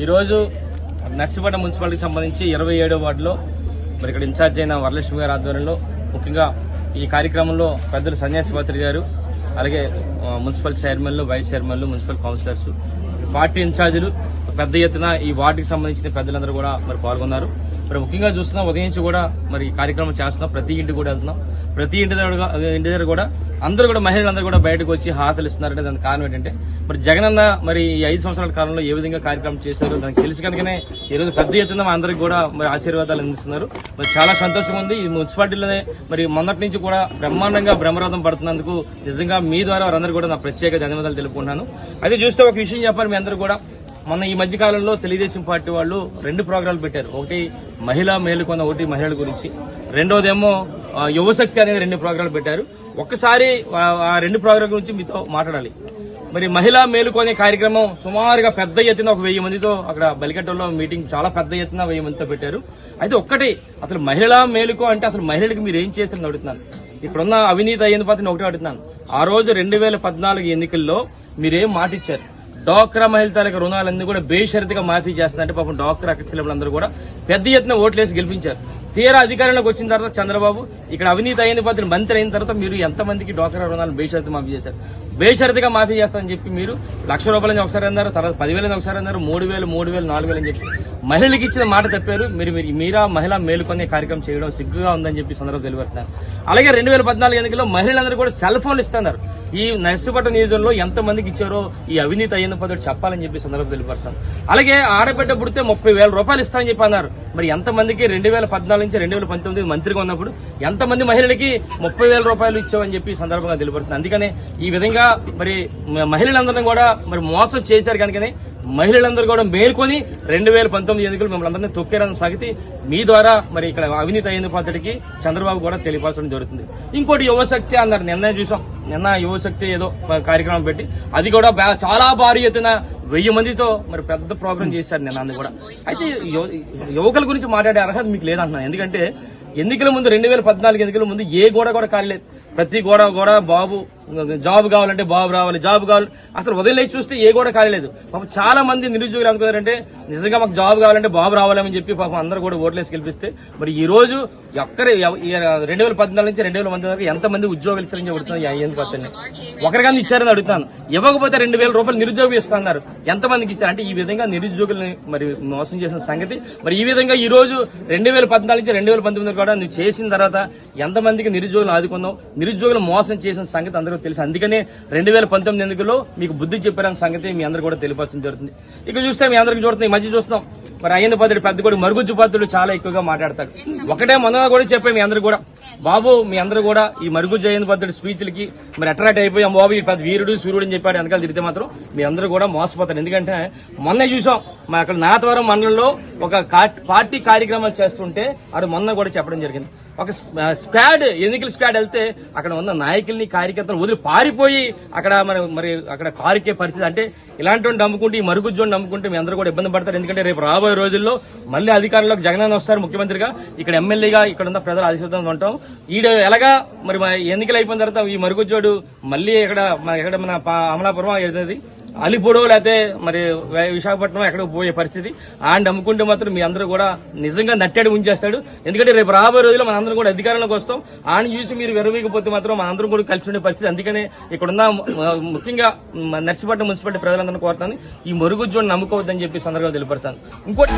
ఈరోజు నర్సిపట్నం మున్సిపాలిటీకి సంబంధించి ఇరవై ఏడో వార్డులో మరి ఇక్కడ ఇన్ఛార్జ్ అయిన వరలక్ష్మి గారి ఆధ్వర్యంలో ముఖ్యంగా ఈ కార్యక్రమంలో పెద్దలు సన్యాసి పాత్రి గారు అలాగే మున్సిపల్ చైర్మన్లు వైస్ చైర్మన్లు మున్సిపల్ కౌన్సిలర్స్ పార్టీ ఇన్ఛార్జీలు పెద్ద ఎత్తున ఈ వార్డుకి సంబంధించిన పెద్దలందరూ కూడా మరి పాల్గొన్నారు. మరి ముఖ్యంగా చూస్తున్నాం ఉదయం నుంచి కూడా మరి కార్యక్రమం చేస్తున్నాం. ప్రతి ఇంటికి కూడా వెళ్తున్నాం. ప్రతి ఇంటి దగ్గర ఇంటి దగ్గర కూడా అందరూ కూడా మహిళలందరూ కూడా బయటకు వచ్చి హాతలు ఇస్తున్నారంటే దానికి కారణం ఏంటంటే మరి జగనన్న మరి ఈ ఐదు సంవత్సరాల కాలంలో ఏ విధంగా కార్యక్రమం చేశారో దానికి తెలిసి కనుకనే ఈరోజు రోజు పెద్ద ఎత్తున మా అందరికి కూడా మరి ఆశీర్వాదాలు అందిస్తున్నారు. మరి చాలా సంతోషం ఉంది. ఈ మున్సిపాలిటీలోనే మరి మొన్నటి నుంచి కూడా బ్రహ్మాండంగా బ్రహ్మరథం పడుతున్నందుకు నిజంగా మీ ద్వారా వారందరూ కూడా నా ప్రత్యేక ధన్యవాదాలు తెలుపుకుంటున్నాను. అయితే చూస్తే ఒక విషయం చెప్పాలి మీ అందరూ కూడా. మొన్న ఈ మధ్య కాలంలో తెలుగుదేశం పార్టీ వాళ్ళు రెండు ప్రోగ్రాంలు పెట్టారు. ఒకటి మహిళా మేలుకొన్న ఒకటి మహిళల గురించి. రెండోదేమో యువశక్తి అనేది రెండు ప్రోగ్రాంలు పెట్టారు. ఒక్కసారి ఆ రెండు ప్రోగ్రాం గురించి మీతో మాట్లాడాలి. మరి మహిళా మేలుకొనే కార్యక్రమం సుమారుగా పెద్ద ఎత్తున ఒక వెయ్యి మందితో అక్కడ బలికట్టలో మీటింగ్ చాలా పెద్ద ఎత్తున వెయ్యి మందితో పెట్టారు. అయితే ఒక్కటి అసలు మహిళా మేలుకో అంటే అసలు మహిళలకు మీరు ఏం చేశారని అడుగుతున్నాను. ఇప్పుడున్న అవినీతి అయ్యింది పాత్ర ఒకటే అడుగుతున్నాను. ఆ రోజు రెండు వేల పద్నాలుగు ఎన్నికల్లో మీరేం మాట ఇచ్చారు డోక్రా మహిళ తాలూకా రుణాలన్నీ కూడా బేషరతిగా మాఫీ చేస్తారంటే పాపం డోక్రా అందరూ కూడా పెద్ద ఎత్తున ఓట్లేసి గెలిపించారు. తీరా అధికారంలోకి వచ్చిన తర్వాత చంద్రబాబు ఇక్కడ అవినీతి అయిన పద్ధతి మంత్రి అయిన తర్వాత మీరు ఎంతమందికి డాక్రా రుణాలు బేషరతి మాఫీ చేశారు? బేషరతిగా మాఫీ చేస్తారని చెప్పి మీరు లక్ష రూపాయలని ఒకసారి అన్నారు తర్వాత పదివేలని ఒకసారి అన్నారు మూడు వేలు మూడు వేలు నాలుగు వేలు అని చెప్పి మహిళలకు ఇచ్చిన మాట తప్పారు. మీరు మీరు మీరా మహిళా మేలుకొనే కార్యక్రమం చేయడం సిగ్గుగా ఉందని చెప్పి సందర్భంగా తెలియపరుస్తున్నారు. అలాగే రెండు వేల పద్నాలుగు ఎన్నికల్లో మహిళలందరూ కూడా సెల్ ఫోన్లు ఇస్తున్నారు. ఈ నర్సిపట్నం నియోజకంలో ఎంత మందికి ఇచ్చారో ఈ అవినీతి అయిన పదవి చెప్పాలని చెప్పి సందర్భం తెలియపడతాను అలాగే ఆడబిడ్డ పుడితే ముప్పై వేల రూపాయలు ఇస్తామని చెప్పి అన్నారు. మరి ఎంత మందికి రెండు వేల పద్నాలుగు నుంచి రెండు వేల పంతొమ్మిది మంత్రిగా ఉన్నప్పుడు ఎంతమంది మహిళలకి ముప్పై వేల రూపాయలు ఇచ్చామని చెప్పి సందర్భంగా తెలియపడుతుంది అందుకనే ఈ విధంగా మరి మహిళలందరం మహిళలందరినీ కూడా మరి మోసం చేశారు కనుకనే మహిళలందరూ కూడా మేల్కొని రెండు వేల పంతొమ్మిది ఎన్నికలు మిమ్మల్ని అందరినీ తొక్కేరని సాగితే మీ ద్వారా మరి ఇక్కడ అవినీతి అయిన పద్ధతికి చంద్రబాబు కూడా తెలియపరచడం జరుగుతుంది. ఇంకోటి యువశక్తి అన్నారు. నిన్న చూసాం. నిన్న యువశక్తి ఏదో కార్యక్రమం పెట్టి అది కూడా చాలా భారీ ఎత్తున వెయ్యి మందితో మరి పెద్ద ప్రోగ్రామ్ చేశారు నిన్న అది కూడా. అయితే యువ- యువకుల గురించి మాట్లాడే అర్హత మీకు లేదంటున్నాను. ఎందుకంటే ఎన్నికల ముందు రెండు వేల పద్నాలుగు ఎన్నికల ముందు ఏ గోడ కూడా కాలేదు ప్రతి గోడ కూడా బాబు జాబ్ కావాలంటే బాబు రావాలి జాబ్ కావాలి. అసలు ఉదయం లేచి చూస్తే ఏ కూడా కాలేదు పాపం చాలా మంది నిరుద్యోగులు అనుకున్నారంటే నిజంగా మాకు జాబ్ కావాలంటే బాబు రావాలని చెప్పి పాపం అందరూ కూడా ఓట్లేసి గెలిపిస్తే మరి ఈ రోజు ఒక్కరే రెండు వేల పద్నాలుగు నుంచి రెండు వేల మంది వరకు ఎంత మంది ఉద్యోగాలు ఇచ్చారని చెబుతున్నారు ఎందుకు పత్రిని ఒకరికన్నా ఇచ్చారని అడుగుతాను ఇవ్వకపోతే రెండు వేల రూపాయలు నిరుద్యోగం ఇస్తున్నారు ఎంత మందికి ఇచ్చారు? అంటే ఈ విధంగా నిరుద్యోగుల్ని మరి మోసం చేసిన సంగతి. మరి ఈ విధంగా ఈ రోజు రెండు వేల పద్నాలుగు నుంచి రెండు వేల పంతొమ్మిది కూడా నువ్వు చేసిన తర్వాత ఎంతమందికి నిరుద్యోగులు ఆదుకున్నావు? నిరుద్యోగులు మోసం చేసిన సంగతి అందరూ అందరూ తెలుసు. అందుకనే రెండు వేల పంతొమ్మిది ఎన్నికల్లో మీకు బుద్ధి చెప్పారన్న సంగతి మీ అందరూ కూడా తెలియపరచడం జరుగుతుంది. ఇక చూస్తే మీ అందరికి చూస్తున్నాం ఈ మధ్య చూస్తున్నాం. మరి అయ్యన్న పాత్రుడు పెద్ద కూడా మరుగుజ్జు పాత్రుడు చాలా ఎక్కువగా మాట్లాడతాడు ఒకటే మొన్న కూడా చెప్పాం మీ అందరూ కూడా. బాబు మీ అందరూ కూడా ఈ మరుగుజ్జు అయ్యన్న పద్ధతి స్పీచ్లకి మరి అట్రాక్ట్ అయిపోయి బాబు ఈ పెద్ద వీరుడు సూర్యుడు అని చెప్పాడు వెనకాల తిరిగితే మాత్రం మీ అందరూ కూడా మోసపోతారు. ఎందుకంటే మొన్న చూసాం మా అక్కడ నాతవరం మండలంలో ఒక పార్టీ కార్యక్రమాలు చేస్తుంటే అది మొన్న కూడా చెప్పడం జరిగింది. ఒక స్క్వాడ్ ఎన్నికల స్క్వాడ్ వెళ్తే అక్కడ ఉన్న నాయకుల్ని కార్యకర్తలు వదిలి పారిపోయి అక్కడ మరి మరి అక్కడ కారుకే పరిస్థితి. అంటే ఇలాంటి నమ్ముకుంటే ఈ మరుగుజ్జోని నమ్ముకుంటే మీ అందరూ కూడా ఇబ్బంది పడతారు. ఎందుకంటే రేపు రాబోయే రోజుల్లో మళ్ళీ అధికారంలోకి జగనన్న వస్తారు ముఖ్యమంత్రిగా. ఇక్కడ ఎమ్మెల్యేగా ఇక్కడ ఉన్న ప్రజలు ఆశీర్వాదం ఉంటాం. ఈడ ఎలాగా మరి ఎన్నికలు అయిపోయిన తర్వాత ఈ మరుగుజ్జోడు మళ్ళీ ఇక్కడ మన- ఎక్కడ మన పా- అమలాపురం ఏదైనా అలిపొడో లేకపోతే మరి విశాఖపట్నం ఎక్కడికి పోయే పరిస్థితి. ఆయన నమ్ముకుంటే మాత్రం మీ అందరూ కూడా నిజంగా నట్టాడు ఉంచేస్తాడు ఎందుకంటే రేపు రాబోయే రోజుల్లో మనందరం కూడా అధికారంలోకి వస్తాం. ఆయన చూసి మీరు విరవీకపోతే మాత్రం మనందరం కూడా కలిసి ఉండే పరిస్థితి. అందుకనే ఇక్కడున్న ముఖ్యంగా నర్సిపట్నం మున్సిపాలిటీ ప్రజలందరినీ కోరుతాను. ఈ మరుగుజ్జోని నమ్ముకోవద్దని చెప్పి సందర్భంగా తెలియపడతాను ఇంకోటి